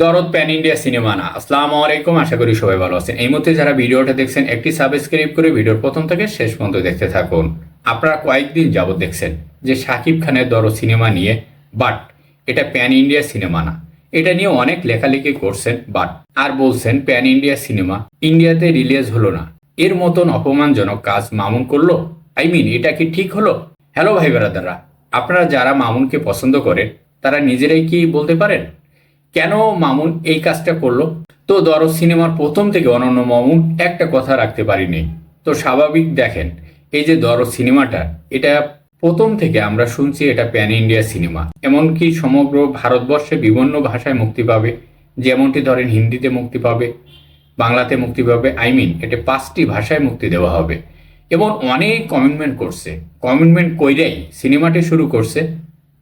দরদ pan India cinema না। আসসালামু আলাইকুম, আশা করি সবাই ভালো আছেন। এই মুহূর্তে যারা ভিডিওটা দেখছেন, একটি সাবস্ক্রাইব করে ভিডিওর প্রথম থেকে শেষ পর্যন্ত দেখতে থাকুন। আপনারা কয়েকদিন যাবৎ দেখছেন যে শাকিব খানের দরদ সিনেমা নিয়ে বাট এটা প্যান ইন্ডিয়া সিনেমা না। এটা নিয়ে অনেক লেখালেখি করছেন বাট আর বলছেন প্যান ইন্ডিয়া সিনেমা ইন্ডিয়াতে রিলিজ হলো না। এর মতন অপমানজনক কাজ মামুন করল? আই মিন এটা কি ঠিক হলো? হ্যালো ভাই বেরাদাররা, আপনারা যারা মামুনকে পছন্দ করেন, তারা নিজেরাই কি বলতে পারেন? কেন মামুন এই কাজটা করল? তো দরজ সিনেমার প্রথম থেকে অনন্য মামুন একটা কথা রাখতে পারিনি। তো স্বাভাবিক দেখেন, এই যে দরজ সিনেমাটা, এটা প্রথম থেকে আমরা শুনছি এটা প্যান ইন্ডিয়া সিনেমা। এমনকি সমগ্র ভারতবর্ষে বিভিন্ন ভাষায় মুক্তি পাবে। যেমনটি ধরেন হিন্দিতে মুক্তি পাবে, বাংলাতে মুক্তি পাবে, আই মিন এটা পাঁচটি ভাষায় মুক্তি দেওয়া হবে। এবং অনেক কমিটমেন্ট করছে। কমিটমেন্ট কইরাই সিনেমাটি শুরু করছে,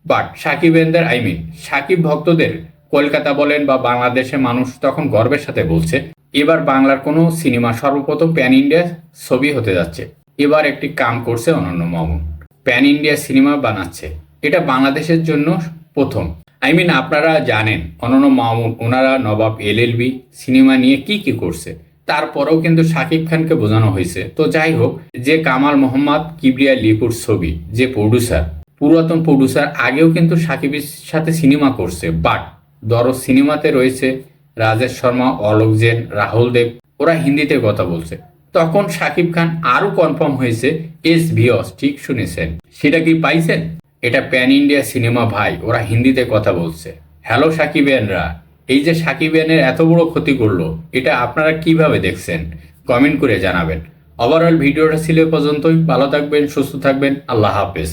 বাট সাকিবেনদের আই মিন সাকিব ভক্তদের কলকাতা বলেন বা বাংলাদেশের মানুষ তখন গর্বের সাথে বলছে, এবার বাংলার কোনো সিনেমা সর্বপ্রথম প্যান ইন্ডিয়া ছবি হতে যাচ্ছে। এবার একটি কাম করছে অনন্য মামুন। প্যান ইন্ডিয়া সিনেমা বানাচ্ছে। এটা বাংলাদেশের জন্য প্রথম। আই মিন আপনারা জানেন, অনন্য মামুন, ওনারা নবাব এলএলবি সিনেমা নিয়ে কি কি করছে। তারপরেও কিন্তু শাকিব খানকে বোঝানো হয়েছে। তো যাই হোক, যে কামাল মোহাম্মদ কিবরিয়া লিপুর ছবি, যে প্রডিউসার পুরাতন প্রডিউসার আগেও কিন্তু সাকিবের সাথে সিনেমা করছে বাট দরজ সিনেমাতে রয়েছে রাজেশ শর্মা, অলোক জেন, রাহুল দেব। ওরা হিন্দিতে কথা বলছে। তখন সাকিব খান আরও কনফার্ম হয়েছে এস ভিওস ঠিক শুনেছেন। সেটা কি পাইছেন? এটা প্যান ইন্ডিয়া সিনেমা ভাই, ওরা হিন্দিতে কথা বলছে। হ্যালো সাকিবিয়ানরা এই যে সাকিবিয়ানের এত বড় ক্ষতি করল, এটা আপনারা কীভাবে দেখছেন? কমেন্ট করে জানাবেন। ওভারঅল ভিডিওটা ছিল পর্যন্তই। ভালো থাকবেন, সুস্থ থাকবেন। আল্লাহ হাফেজ।